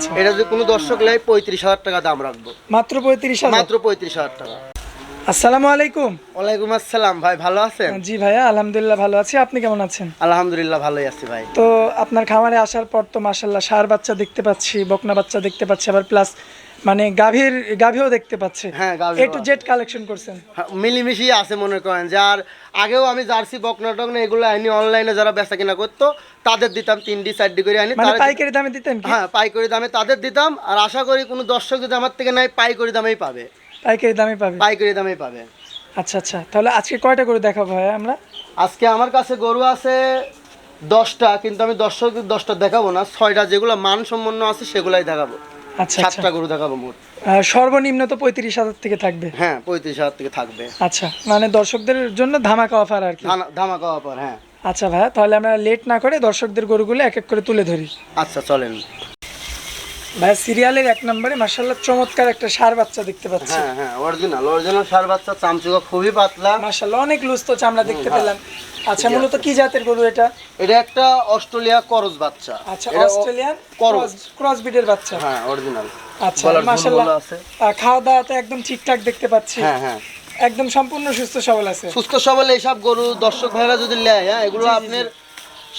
আচ্ছা এটা যদি কোনো দর্শক নেয় পঁয়ত্রিশ হাজার টাকা দাম রাখব। মাত্র পঁয়ত্রিশ হাজার? মাত্র পঁয়ত্রিশ হাজার টাকা। আসসালামু আলাইকুম। ওয়ালাইকুম আসসালাম ভাই ভালো আছেন? জি ভাইয়া আলহামদুলিল্লাহ ভালো আছি। আপনি কেমন আছেন? আলহামদুলিল্লাহ ভালোই আছি ভাই। তো আপনার খামারে আসার পর তো মাসাল্লাহ সার বাচ্চা দেখতে পাচ্ছি বকনা বাচ্চা দেখতে পাচ্ছি আবার প্লাস মানে গাভীর গাভীও দেখতে পাচ্ছি। হ্যাঁ, গাভীও এ টু জেড কালেকশন করছেন? হ্যাঁ, মিলিমিশি আছে মনে করেন। যে আর আগেও আমি জার্সি বকনা টকনা এগুলো আনি অনলাইনে যারা বেচা কিনা করতো তাদের দিতাম তিনটি চারটি করে আনি। মানে পাইকারি দামে দিতেন হ্যাঁ পাইকারি দামে তাদের দিতাম। আর আশা করি কোনো দর্শক যদি আমার থেকে নাই পাইকারি দামেই পাবে। পাইকারি দামে পাবে? পাইকারি দামেই পাবে। আচ্ছা আচ্ছা। তাহলে আজকে কয়টা করে দেখাবো ভাইয়া আমরা? আজকে আমার কাছে গরু আছে দশটা কিন্তু আমি দর্শক দশটা দেখাবো না। ছয়টা যেগুলো মানসম্পন্ন আছে সেগুলাই দেখাবো। আচ্ছা আচ্ছা। সাতটা গরু দেখাবো মোট। সর্বনিম্ন তো পঁয়ত্রিশ হাজার থেকে থাকবে। হ্যাঁ পঁয়ত্রিশ হাজার থেকে থাকবে। আচ্ছা মানে দর্শকদের জন্য ধামাকা অফার আর কি। ধামাকা অফার হ্যাঁ। আচ্ছা ভাইয়া তাহলে আমরা লেট না করে দর্শকদের গরুগুলো এক এক করে তুলে ধরি। আচ্ছা চলেন। ভাইয়া সিরিয়ালের এক নম্বরে চমৎকার একটা সার বাচ্চা দেখতে পাচ্ছি। হ্যাঁ হ্যাঁ অরিজিনাল অরিজিনাল সার বাচ্চা চামচুকা খুবই পাতলা। অনেক লুজ তো চামড়া দেখতে পেলাম। আচ্ছা মূলত কি জাতের গরু এটা? এটা একটা অস্ট্রেলিয়া করজ বাচ্চা। আচ্ছা অস্ট্রেলিয়ান করজ। ক্রস বিডের বাচ্চা। হ্যাঁ অরিজিনাল আচ্ছা। খাওয়া দাওয়া তো একদম ঠিকঠাক দেখতে পাচ্ছি। হ্যাঁ হ্যাঁ। একদম সম্পূর্ণ সুস্থ সবল আছে। সুস্থ সবল এইসব গরু দর্শক ভাইরা যদি নেয় হ্যাঁ এগুলো আপনার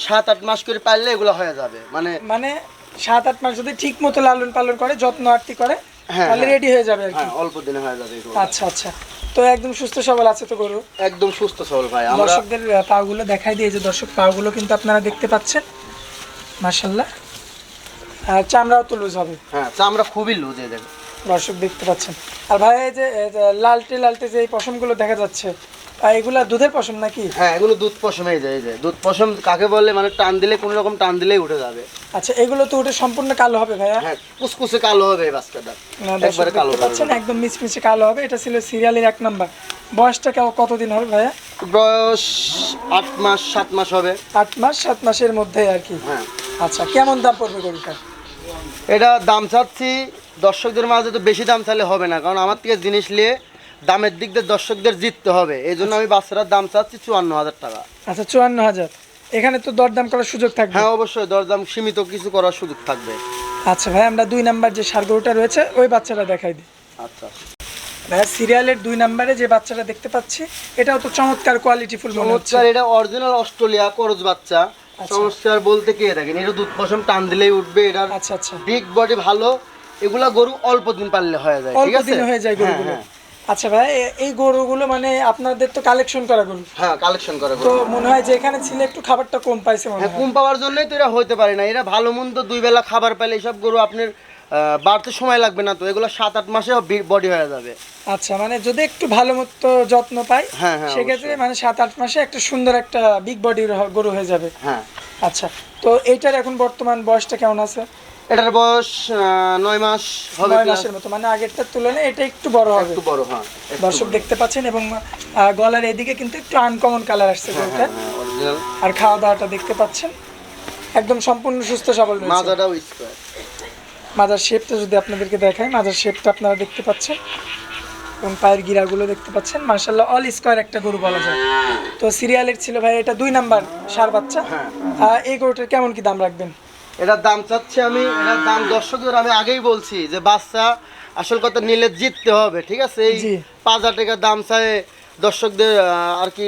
সাত আট মাস করে পারলে এগুলো হয়ে যাবে। মানে মানে সাত আট মাস যদি ঠিক মতো লালন পালন করে যত্ন আরতি করে হ্যাঁ, তাহলে হ্যাঁ। রেডি হয়ে যাবে আর কি। হ্যাঁ অল্প দিনে হয়ে যাবে আচ্ছা আচ্ছা। তো একদম সুস্থ সবল আছে তো গরু? একদম সুস্থ সবল ভাই আমরা দর্শকদের পাগুলো দেখাই দিয়ে যে দর্শক পাগুলো কিন্তু আপনারা দেখতে পাচ্ছেন। মার্শাল্লাহ আর চামড়াও তো লুজ হবে। হ্যাঁ চামড়া খুবই লুজ এই দেখো দর্শক দেখতে পাচ্ছেন। আর ভাই এই যে এই যে লালটে লালটে যে এই পশমগুলো দেখা যাচ্ছে আহ, এগুলা দুধের পশম নাকি? হ্যাঁ এগুলো দুধ পশমে যায় এই যে। দুধ পশম কাকে বলে? মানে টান দিলে কোনো রকম টান দিলেই উঠে যাবে। আচ্ছা এগুলো তো ওটা সম্পূর্ণ কালো হবে ভাইয়া। হ্যাঁ কুচকুচে কালো হবে এই বাচ্চাটা। একবারে কালো পাচ্ছেন একদম মিচমিচে কালো হবে। এটা ছিল সিরিয়ালের এক নাম্বার। বয়সটা কেমন কতদিন হবে ভাইয়া? বয়স আট মাস সাত মাস হবে। আট মাস সাত মাসের মধ্যে আর কি। হ্যাঁ। আচ্ছা কেমন দাম পড়বে গরুটার? এটা দাম চাচ্ছি দর্শকদের মাঝে তো বেশি দাম চাইলে হবে না কারণ আমার থেকে জিনিস নিয়ে দামের দিক দিয়ে দর্শকদের জিততে হবে। এই জন্য আমি বাচ্চাটার দাম চাচ্ছি চুয়ান্ন হাজার টাকা। আচ্ছা চুয়ান্ন হাজার। এখানে তো দরদাম করার সুযোগ থাকবে। হ্যাঁ অবশ্যই দরদাম সীমিত কিছু করার সুযোগ থাকবে। আচ্ছা ভাই আমরা দুই নাম্বার যে সার গরুটা রয়েছে ওই বাচ্চাটা দেখাই দিই। আচ্ছা। ভাই সিরিয়ালের দুই নাম্বারে যে বাচ্চাটা দেখতে পাচ্ছি এটাও তো চমৎকার কোয়ালিটি ফুল চমৎকার এটা অরিজিনাল অস্ট্রেলিয়া করজ বাচ্চা। সমস্যার বলতে কি দেখেন এটা দুধ পশম টান দিলেই উঠবে এটার আচ্ছা আচ্ছা। বিগ বডি ভালো। এগুলা গরু অল্প দিন পারলে হয়ে যায় ঠিক অল্প আছে? দিনে হয়ে যায় হ্যাঁ, গরুগুলো হ্যাঁ। আচ্ছা ভাই এই গরুগুলো মানে আপনাদের তো কালেকশন করা গরু। হ্যাঁ কালেকশন করে তো মনে হয় যে এখানে ছিল একটু খাবারটা কম পাইছে মনে হ্যাঁ হয়। কম পাওয়ার জন্যই তো এরা হইতে পারে না। এরা ভালো মন্দ দুই বেলা খাবার পাইলে এইসব গরু আপনার বাড়তে সময় লাগবে না তো। এগুলো সাত আট মাসে বডি হয়ে যাবে। আচ্ছা মানে যদি একটু ভালো মতো যত্ন পাই হ্যাঁ, হ্যাঁ, সেক্ষেত্রে মানে সাত আট মাসে একটা সুন্দর একটা বিগ বডির গরু হয়ে যাবে। হ্যাঁ। আচ্ছা তো এইটার এখন বর্তমান বয়সটা কেমন আছে? এটার বয়স নয় মাস হবে মাসের মতো মানে আগেরটার তুলনায় এটা একটু বড় হবে। একটু বড় হ্যাঁ দর্শক দেখতে পাচ্ছেন এবং গলার এদিকে কিন্তু একটু আনকমন কালার আসছে গরুটা হ্যাঁ আর খাওয়া দাওয়াটা দেখতে পাচ্ছেন। একদম সম্পূর্ণ সুস্থ সবল মাজাটাও স্কোয়ার মাজার শেপটা যদি আপনাদেরকে দেখাই মাজার শেপটা আপনারা দেখতে পাচ্ছেন। এবং পায়ের গিরাগুলো দেখতে পাচ্ছেন। মার্শাল্লাহ অল স্কোয়ার একটা গরু বলা যায়। তো সিরিয়ালের ছিল ভাই এটা দুই নাম্বার সার বাচ্চা। হ্যাঁ। এই গরুটার কেমন কি দাম রাখবেন? এটার দাম চাচ্ছি আমি এটার দাম দর্শকদের আমি আগেই বলছি যে বাচ্চা আসল কথা নিলে জিততে হবে ঠিক আছে? এই পাঁচ হাজার টাকার দাম চাই দর্শকদের আর কি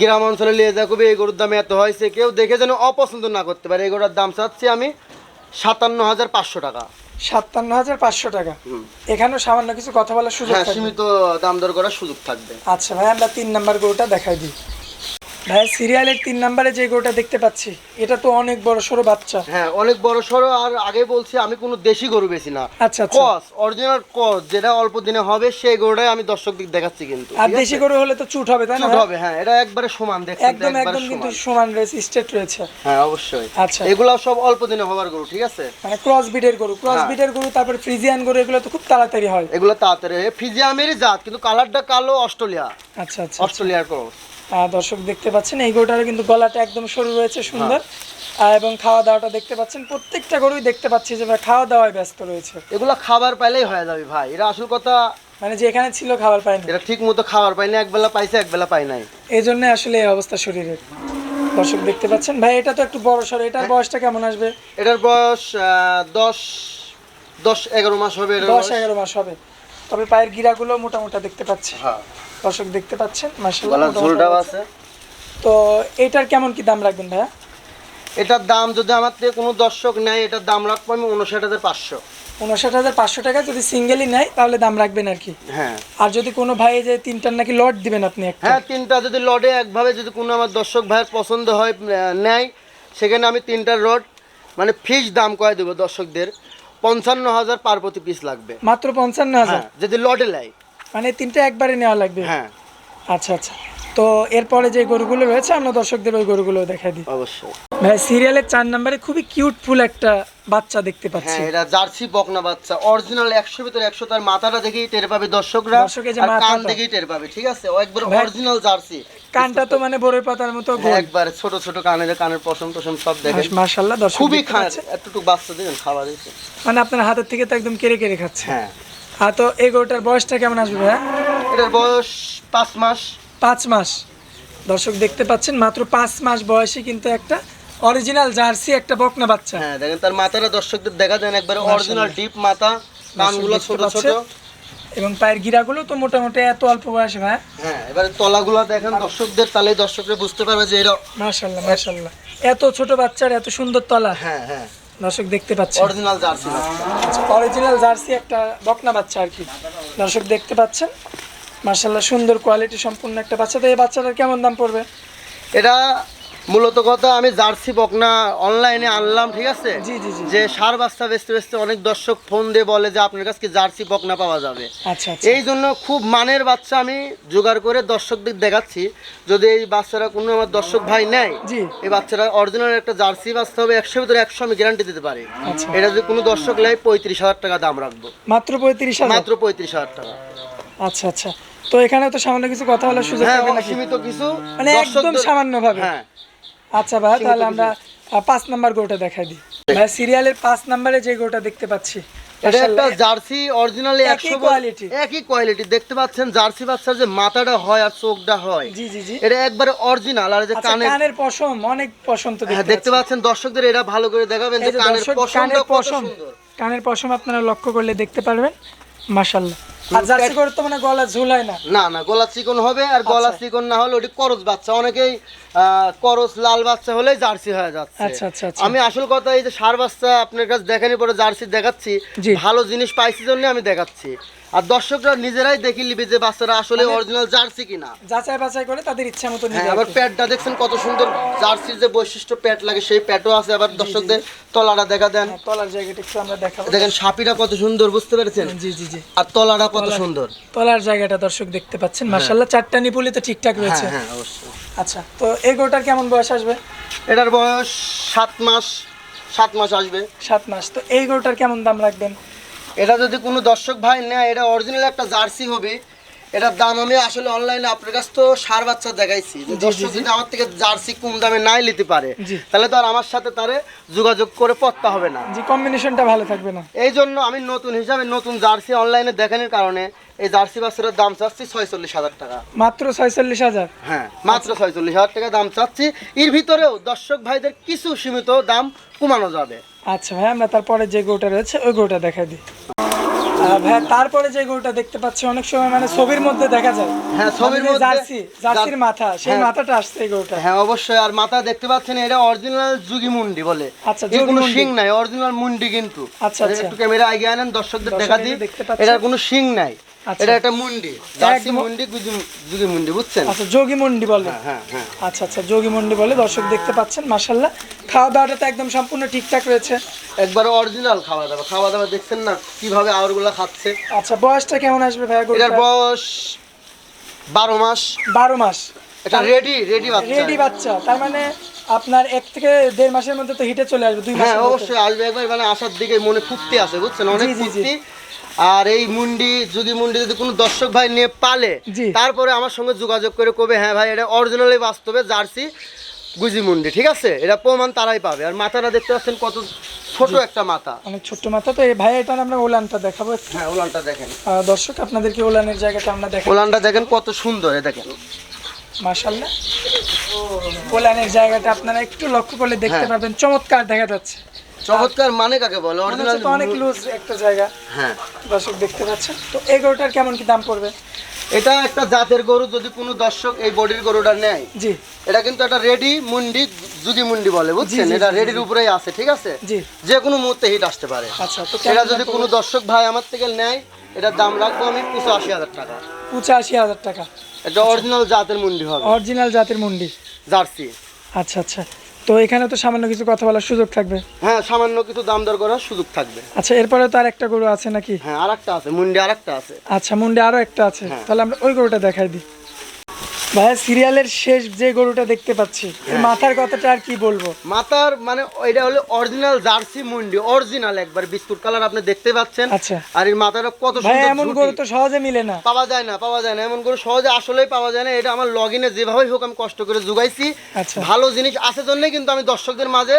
গ্রাম অঞ্চলে নিয়ে যা কবি এই গরুর দাম এত হয়েছে কেউ দেখে যেন অপছন্দ না করতে পারে। এই গরুর দাম চাচ্ছি আমি সাতান্ন হাজার পাঁচশো টাকা। সাতান্ন হাজার পাঁচশো টাকা। এখানেও সামান্য কিছু কথা বলার সুযোগ হ্যাঁ সীমিত দাম দর করার সুযোগ থাকবে। আচ্ছা ভাই আমরা তিন নাম্বার গরুটা দেখাই দিই। ভাই সিরিয়ালের তিন নাম্বারে যে গরুটা দেখতে পাচ্ছি এটা তো অনেক বড় সড়ো বাচ্চা। হ্যাঁ অনেক বড় সড়ো আর আগে বলছি আমি কোনো দেশি গরু বেশি না। আচ্ছা আচ্ছা। কস অরিজিনাল কস যেটা অল্প দিনে হবে সেই গরুটাই আমি দর্শক দিক দেখাচ্ছি কিন্তু আর দেশি গরু হলে তো চুট হবে তাই না চুট হবে হ্যাঁ এটা একবারে সমান দেখছেন একদম একদম কিন্তু সমান। রয়েছে স্টেট রয়েছে। হ্যাঁ অবশ্যই। আচ্ছা। এগুলা সব অল্প দিনে হবার গরু ঠিক আছে? মানে ক্রস বিডের গরু ক্রস হ্যাঁ। বিডের গরু তারপর ফ্রিজিয়ান গরু এগুলো তো খুব তাড়াতাড়ি হয়। এগুলো তাড়াতাড়ি ফিজিয়ামেরই জাত কিন্তু কালারটা কালো অস্ট্রেলিয়া। আচ্ছা আচ্ছা অস্ট্রেলিয়ার ক্রস দর্শক দেখতে পাচ্ছেন এই গরুটারও কিন্তু গলাটা একদম সরু রয়েছে সুন্দর। হ্যাঁ। এবং খাওয়া দাওয়াটা দেখতে পাচ্ছেন প্রত্যেকটা গরুই দেখতে পাচ্ছি যে ভাই খাওয়া দাওয়ায় ব্যস্ত রয়েছে। এগুলো খাবার পাইলেই হয়ে যাবে ভাই এটা আসল কথা মানে যেখানে ছিল খাবার পায়নি এটা ঠিক মতো খাবার পাইনি একবেলা পাইছে একবেলা পাই নাই। এই জন্য আসলে এই অবস্থা শরীরের। দর্শক দেখতে পাচ্ছেন ভাই এটা তো একটু বড় সড়ো এটার বয়সটা কেমন আসবে? এটার বয়স দশ দশ এগারো মাস হবে দশ। এগারো মাস হবে। তবে পায়ের গিরাগুলো মোটামোটা দেখতে পাচ্ছি। হ্যাঁ। দর্শক দেখতে পাচ্ছেন মাসাল্লাহ আছে। তো এটার কেমন কি দাম রাখবেন ভাইয়া? এটার দাম যদি আমার থেকে কোনো দর্শক নেয় এটার দাম রাখব আমি উনষাট হাজার পাঁচশো। উনষাট হাজার পাঁচশো টাকা যদি সিঙ্গেলই নেয় তাহলে দাম রাখবেন আর কি। হ্যাঁ। আর যদি কোনো ভাই যে তিনটার নাকি লট দিবেন আপনি হ্যাঁ তিনটা যদি লডে একভাবে যদি কোনো আমার দর্শক ভাইয়ের পছন্দ হয় নেয় সেখানে আমি তিনটা রড মানে ফিস দাম কয়ে দেবো দর্শকদের। পঞ্চান্ন হাজার পার প্রতি পিস লাগবে। মাত্র পঞ্চান্ন হাজার? হ্যাঁ যদি লডে লাই মানে তিনটা একবারে নেওয়া লাগবে? হ্যাঁ। আচ্ছা আচ্ছা। তো এরপরে যে গরুগুলো রয়েছে আমরা দর্শকদের ওই গরুগুলো দেখাই দিই। অবশ্যই। ভাই সিরিয়ালের চার নম্বরে খুবই কিউট ফুল একটা বাচ্চা দেখতে পাচ্ছি। হ্যাঁ এটা জার্সি বকনা বাচ্চা। অরিজিনাল একশো ভিতরে একশো তার মাথাটা দেখেই টের পাবে দর্শকরা। দর্শক যে আর কান দেখেই টের পাবে ঠিক আছে? ও একবার অরিজিনাল জার্সি। কানটা তো মানে বড়ই পাতার মতো একবার ছোট ছোট কানের কানের পশম টসম সব দেখেন। মার্শাল্লাহ দর্শক খুবই খায় পাচ্ছে। এতটুকু বাচ্চা দিবেন খাবার মানে আপনার হাতের থেকে তো একদম কেড়ে কেড়ে খাচ্ছে। হ্যাঁ। আর তো এই গরুটার বয়সটা কেমন আসবে ভাইয়া? এটার বয়স পাঁচ মাস। পাঁচ মাস। দর্শক দেখতে পাচ্ছেন মাত্র পাঁচ মাস বয়সে কিন্তু একটা অরিজিনাল জার্সি একটা বকনা বাচ্চা। হ্যাঁ দেখেন তার মাথাটা দর্শকদের দেখা যায় একবারে অরিজিনাল ডিপ মাথা কানগুলো ছোট ছোট। এবং পায়ের গিরাগুলো তো মোটামুটি এত অল্প বয়সে ভাই হ্যাঁ এবারে তলাগুলো দেখেন দর্শকদের তাহলে দর্শকরা বুঝতে পারবে যে এটা মাশাল্লাহ মাশাল্লাহ এত ছোট বাচ্চার এত সুন্দর তলা। হ্যাঁ হ্যাঁ। দর্শক দেখতে পাচ্ছেন। অরিজিনাল জার্সি অরিজিনাল জার্সি একটা বকনা বাচ্চা আর কি। দর্শক দেখতে পাচ্ছেন। মার্শাল্লাহ সুন্দর কোয়ালিটি সম্পূর্ণ একটা বাচ্চা। তো এই বাচ্চাটার কেমন দাম পড়বে? এটা মূলত কথা আমি জার্সি বকনা অনলাইনে আনলাম ঠিক আছে? জি জি জি যে সার বাচ্চা বেচতে বেচতে অনেক দর্শক ফোন দিয়ে বলে যে আপনার কাছে জার্সি বকনা পাওয়া যাবে? আচ্ছা আচ্ছা। এই জন্য খুব মানের বাচ্চা আমি জোগাড় করে দর্শকদের দেখাচ্ছি। যদি এই বাচ্চারা কোনো আমার দর্শক ভাই নেয় জি। এই বাচ্চারা অরিজিনাল একটা জার্সি বাচ্চা হবে একশো ভিতরে একশো আমি গ্যারান্টি দিতে পারি। আচ্ছা। এটা যদি কোনো দর্শক নেয় পঁয়ত্রিশ হাজার টাকা দাম রাখব। মাত্র পঁয়ত্রিশ হাজার? মাত্র পঁয়ত্রিশ হাজার টাকা। আচ্ছা আচ্ছা। তো এখানে তো সামান্য কিছু কথা বলার সুযোগ হ্যাঁ পাবে অসীমিত কিছু মানে একদম সামান্য ভাবে হ্যাঁ। আচ্ছা ভাই তাহলে আমরা পাঁচ নাম্বার গোটা দেখাই দিই। ভাই সিরিয়ালের পাঁচ নাম্বারে যে গোটা দেখতে পাচ্ছি এটা একটা জার্সি অরিজিনালি একশো quality। একই কোয়ালিটি দেখতে পাচ্ছেন জার্সি বাচ্চার যে মাথাটা হয় আর চোখটা হয়। জি জি জি। এটা একবারে অরিজিনাল আর যে আচ্ছা কানের কানের পশম অনেক পশম তো হ্যাঁ দেখতে দেখতে পাচ্ছেন দর্শকদের এটা ভালো করে দেখাবেন এই যে যে কানের দর্শক কানের পশম কানের পশম আপনারা লক্ষ্য করলে দেখতে পারবেন মাশাল্লাহ আর জার্সি করে তো মানে গলা ঝুলায় না। না না গলা চিকন হবে আর গলা আচ্ছা। চিকন না হলে ওটি করস বাচ্চা। অনেকেই করস লাল বাচ্চা হলে জার্সি হয়ে যাচ্ছে। আচ্ছা, আচ্ছা। আমি আসল কথা এই যে সার বাচ্চা আপনার কাছে দেখানি পরে জার্সি দেখাচ্ছি ভালো জিনিস পাইছি জন্য আমি দেখাচ্ছি। আর দর্শকরা নিজেরাই দেখে নিবে যে বাচ্চারা আসলে মানে অরিজিনাল জার্সি কিনা। যাচাই বাছাই করে তাদের ইচ্ছা মতো হ্যাঁ নিবে আবার প্যাডটা দেখছেন কত সুন্দর জার্সির যে বৈশিষ্ট্য প্যাড লাগে সেই প্যাডও আছে। আবার দর্শকদের তলাটা দেখা দেন। হ্যাঁ, তলার জায়গাটা একটু আমরা দেখাবো। দেখেন সাপিটা কত সুন্দর বুঝতে পেরেছেন? জি জি জি। আর তলাটা কত সুন্দর। তলার জায়গাটা দর্শক দেখতে পাচ্ছেন। মাশাআল্লাহ চারটা নিপুলি তো ঠিকঠাক হ্যাঁ রয়েছে। হ্যাঁ অবশ্যই। আচ্ছা তো এই গোটার কেমন বয়স আসবে? এটার বয়স সাত মাস সাত মাস আসবে। সাত মাস তো এই গরুটার কেমন দাম রাখবেন? এটা যদি কোনো দর্শক ভাই নেয় এটা অরিজিনাল একটা জার্সি হবে। এটার দাম আমি আসলে অনলাইনে আপনার কাছে তো সার বাচ্চা দেখাইছি। দর্শক যদি আমার থেকে জার্সি কম দামে নাই নিতে পারে তাহলে তো আর আমার সাথে তারে যোগাযোগ করে পড়তে হবে না। জি কম্বিনেশনটা ভালো থাকবে না। এই জন্য আমি নতুন হিসাবে নতুন জার্সি অনলাইনে দেখানোর কারণে এই জার্সি দাম চাচ্ছি ছয়চল্লিশ হাজার টাকা। মাত্র ছয়চল্লিশ হাজার? হ্যাঁ মাত্র ছয়চল্লিশ হাজার টাকা দাম চাচ্ছি। এর ভিতরেও দর্শক ভাইদের কিছু সীমিত দাম কমানো যাবে। আচ্ছা ভাই আমরা তারপরে যে গোটা রয়েছে ওই গরুটা দেখাই দিই। ভাই তারপরে যে গরুটা দেখতে পাচ্ছি অনেক সময় মানে ছবির মধ্যে দেখা যায়। হ্যাঁ ছবির মানে মধ্যে জার্সি জার্সির মাথা সেই হ্যাঁ। মাথাটা আসছে এই গরুটা হ্যাঁ অবশ্যই আর মাথা দেখতে পাচ্ছেন এটা অরিজিনাল যুগি মুন্ডি বলে। আচ্ছা, এর কোনো শিং নাই অরিজিনাল মুন্ডি কিন্তু। আচ্ছা, আচ্ছা। একটু ক্যামেরা আগে আনেন দর্শকদের দর্শক দেখা দিই। এটার কোনো শিং নাই। এটা একটা মুন্ডি জার্সি একদম- মুন্ডি গুজি- মুন্ডি বুঝছেন? আচ্ছা যোগী মন্ডি বলে। হ্যাঁ হ্যাঁ হ্যাঁ। আচ্ছা আচ্ছা যোগী মন্ডি বলে দর্শক দেখতে পাচ্ছেন মাশাল্লাহ খাওয়া দাওয়াটা তো একদম সম্পূর্ণ ঠিকঠাক রয়েছে। একবার অরিজিনাল খাওয়া দাওয়া খাওয়া দাওয়া দেখছেন না কীভাবে খাচ্ছে? আচ্ছা বয়সটা কেমন আসবে ভাইয়া এটার বয়স বারো মাস। বারো মাস। এটা রেডি রেডি বাচ্চা। রেডি বাচ্চা। তার মানে আপনার এক থেকে দেড় মাসের মধ্যে তো হিটে চলে আসবে দুই হ্যাঁ অবশ্যই আসবে। একবার মানে আসার দিকে মনে ফুর্তি আছে বুঝছেন? অনেক আর এই মুন্ডি যদি মুন্ডি যদি কোনো দর্শক ভাই নিয়ে পালে তারপরে আমার সঙ্গে যোগাযোগ করে কবে? হ্যাঁ ভাই এটা অরিজিনালি বাস্তবে জার্সি গুজি মুন্ডি ঠিক আছে? এটা প্রমাণ তারাই পাবে। আর মাথাটা দেখতে পাচ্ছেন কত ছোট একটা মাথা। অনেক ছোট্ট মাথা। তো এই ভাই এটা আমরা ওলানটা দেখাবো। হ্যাঁ ওলানটা দেখেন। দর্শক আপনাদেরকে ওলানের জায়গাটা আমরা দেখাবো। ওলানটা দেখেন কত সুন্দর এ দেখেন। মাশাল্লাহ ওলানের জায়গাটা আপনারা একটু লক্ষ্য করলে দেখতে হ্যাঁ। পাবেন। চমৎকার দেখা যাচ্ছে। চমৎকার মানে কাকে বলে? অরিজিনাল তো অনেক লুজ একটা জায়গা। হ্যাঁ। দর্শক দেখতে পাচ্ছেন। তো এই গরুটার কেমন কি দাম পড়বে? এটা একটা জাতের গরু যদি কোনো দর্শক এই বডির গরুটা নেয়। জি। এটা কিন্তু একটা রেডি মুন্ডি যদি মুন্ডি বলে বুঝছেন? এটা রেডির উপরেই আছে ঠিক আছে? জি। যে কোনো মুহূর্তে হিট আসতে পারে। আচ্ছা তো এটা যদি কোনো দর্শক ভাই আমার থেকে নেয় এটার দাম রাখব আমি পঁচাশি হাজার টাকা। পঁচাশি হাজার টাকা। এটা অরিজিনাল জাতের মুন্ডি হবে। অরিজিনাল জাতের মুন্ডি। জার্সি। আচ্ছা আচ্ছা। তো এখানে তো সামান্য কিছু কথা বলার সুযোগ থাকবে। হ্যাঁ সামান্য কিছু দাম দর করার সুযোগ থাকবে। আচ্ছা এরপরে তো আর একটা গরু আছে নাকি? হ্যাঁ আর একটা আছে মুন্ডে আর একটা আছে। আচ্ছা মুন্ডে আরও একটা আছে। হ্যাঁ। তাহলে আমরা ওই গরুটা দেখাই দিই। ভাইয়া সিরিয়ালের শেষ যে গরুটা দেখতে পাচ্ছি হ্যাঁ। মাথার কথাটা আর কি বলব? মাথার মানে এটা হলো অরিজিনাল জার্সি মুন্ডি অরিজিনাল একবার বিস্কুট কালার আপনি দেখতে পাচ্ছেন। আচ্ছা। আর এই মাথাটা কত সুন্দর এমন গরু তো সহজে মিলে না। পাওয়া যায় না পাওয়া যায় না। এমন করে সহজে আসলেই পাওয়া যায় না। এটা আমার লগ ইনে যেভাবেই হোক আমি কষ্ট করে জোগাইছি। আচ্ছা। ভালো জিনিস আছে জন্যই কিন্তু আমি দর্শকদের মাঝে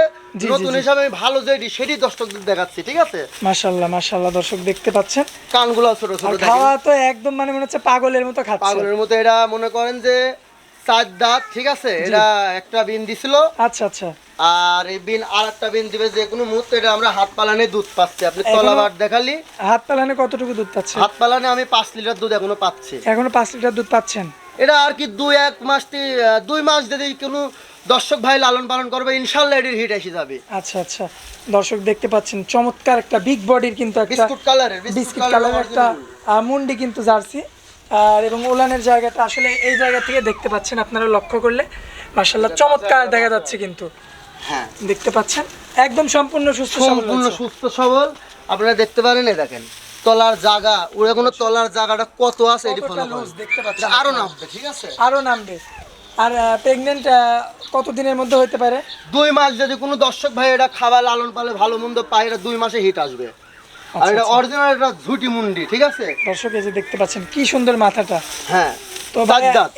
নতুন হিসাবে আমি ভালো যেটি সেটি দর্শকদের দেখাচ্ছি ঠিক আছে? মাশাল্লাহ মাশাল্লাহ দর্শক দেখতে পাচ্ছেন। কানগুলো ছোট ছোট খাওয়া তো একদম মানে মনে হচ্ছে পাগলের মতো খাচ্ছে। পাগলের মতো এটা মনে করেন যে চার দাঁত ঠিক আছে? এটা একটা বিন দিছিল। আচ্ছা আচ্ছা। আর এই বিন আর একটা বিন দিবে যে কোনো মুহূর্তে এটা আমরা হাত পালানে দুধ পাচ্ছি। আপনি তলাবার দেখালি। হাত পালানে কতটুকু দুধ পাচ্ছে হাত পালানে আমি পাঁচ লিটার দুধ এখনও পাচ্ছি। এখনও পাঁচ লিটার দুধ পাচ্ছেন? এটা আর কি দুই এক মাস দুই মাস যদি কোনো দর্শক ভাই লালন পালন করবে ইনশাল্লাহ এটির হিট এসে যাবে। আচ্ছা আচ্ছা। দর্শক দেখতে পাচ্ছেন চমৎকার একটা বিগ বডির কিন্তু একটা বিস্কুট কালারের বিস্কিট কালারের একটা মুন্ডি কিন্তু জার্সি। আর এবং ওলানের জায়গাটা আসলে এই জায়গা থেকে দেখতে পাচ্ছেন আপনারা লক্ষ্য করলে। মার্শাল্লাহ চমৎকার দেখা যাচ্ছে কিন্তু। হ্যাঁ। দেখতে পাচ্ছেন? একদম সম্পূর্ণ সুস্থ সম্পূর্ণ সুস্থ সবল। আপনারা দেখতে পারেন এই দেখেন তলার জায়গা ওরা কোনো তলার জায়গাটা কত আছে এটি ফলো দেখতে পাচ্ছেন আরও। নামবে ঠিক আছে? আরও নামবে। আর প্রেগনেন্ট কত দিনের মধ্যে হতে পারে? দুই মাস যদি কোনো দর্শক ভাই এটা খাবার লালন পালে ভালো মন্দ পায় এটা দুই মাসে হিট আসবে। আর আচ্ছা, এটা আচ্ছা। অরিজিনাল এটা ঝুটি মুন্ডি ঠিক আছে? দর্শক এই যে দেখতে পাচ্ছেন কি সুন্দর মাথাটা। হ্যাঁ তো।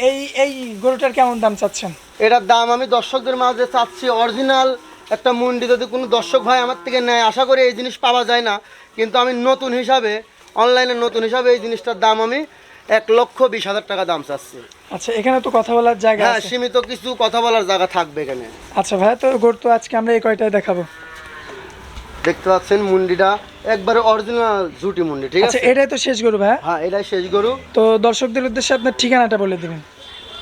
এই এই গরুটার কেমন দাম চাচ্ছেন? এটার দাম আমি দর্শকদের মাঝে চাচ্ছি অরিজিনাল একটা মুন্ডি যদি কোনো দর্শক ভাই আমার থেকে নেয় আশা করি এই জিনিস পাওয়া যায় না। কিন্তু আমি নতুন হিসাবে অনলাইনে নতুন হিসাবে এই জিনিসটার দাম আমি এক লক্ষ বিশ হাজার টাকা দাম চাচ্ছি। আচ্ছা এখানে তো কথা বলার জায়গা হ্যাঁ সীমিত কিছু কথা বলার জায়গা থাকবে এখানে। আচ্ছা ভাই তো গরু তো আজকে আমরা এই কয়টায় দেখাবো? দেখতে পাচ্ছেন মুন্ডিটা একবারে অরিজিনাল ঝুটি মুন্ডি ঠিক আচ্ছা আছে? এটাই তো শেষ গরু ভাই হ্যাঁ? এটাই শেষ গরু। তো দর্শকদের উদ্দেশ্যে আপনার ঠিকানাটা বলে দেবেন।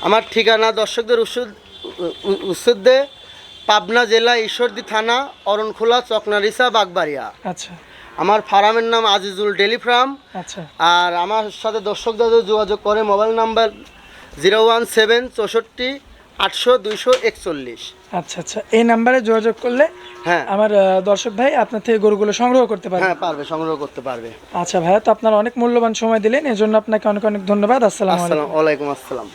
আমার ঠিকানা দর্শকদের উৎসদ উৎসদে পাবনা জেলা ঈশ্বরদী থানা অরণখোলা চকনারিসা বাগবাড়িয়া। আচ্ছা। আমার ফার্মের নাম আজিজুল ডেলি ফার্ম আচ্ছা। আর আমার সাথে দর্শকদের যোগাযোগ করে mobile number zero one seven চৌষট্টি আটশো দুইশো একচল্লিশ। আচ্ছা আচ্ছা। এই নাম্বারে যোগাযোগ করলে হ্যাঁ। আমার দর্শক ভাই আপনার থেকে গরুগুলো সংগ্রহ করতে পারবে। হ্যাঁ পারবে সংগ্রহ করতে পারবে। আচ্ছা ভাইয়া তো আপনার অনেক মূল্যবান সময় দিলেন এজন্য আপনাকে অনেক অনেক ধন্যবাদ। আসসালামু আলাইকুম। আসসালাম।